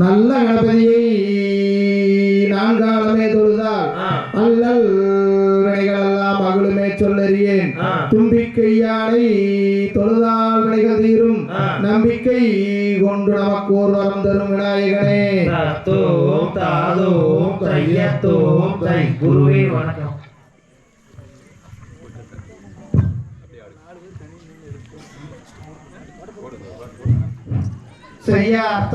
நல்ல கணபதியை நான்காலமே தொழுதால் அல்லல் வினைகளெல்லாம் மகளுமே சொல்லறியேன். தும்பிக்கையானை தொழுதால் வினைகள் தீரும். நம்பிக்கை கொண்டு நமக்கு ஒரு வரம் தரும் விநாயகனே. தத்தோம் தாதோம் தையத்தோம் குருவே வணக்கம். శ్రేయార్థ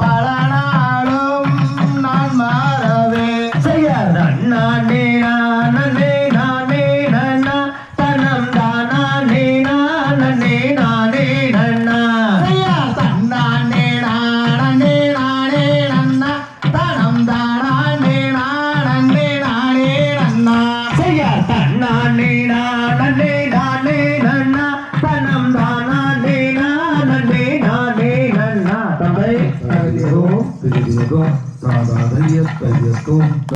பாழா días, pues Dios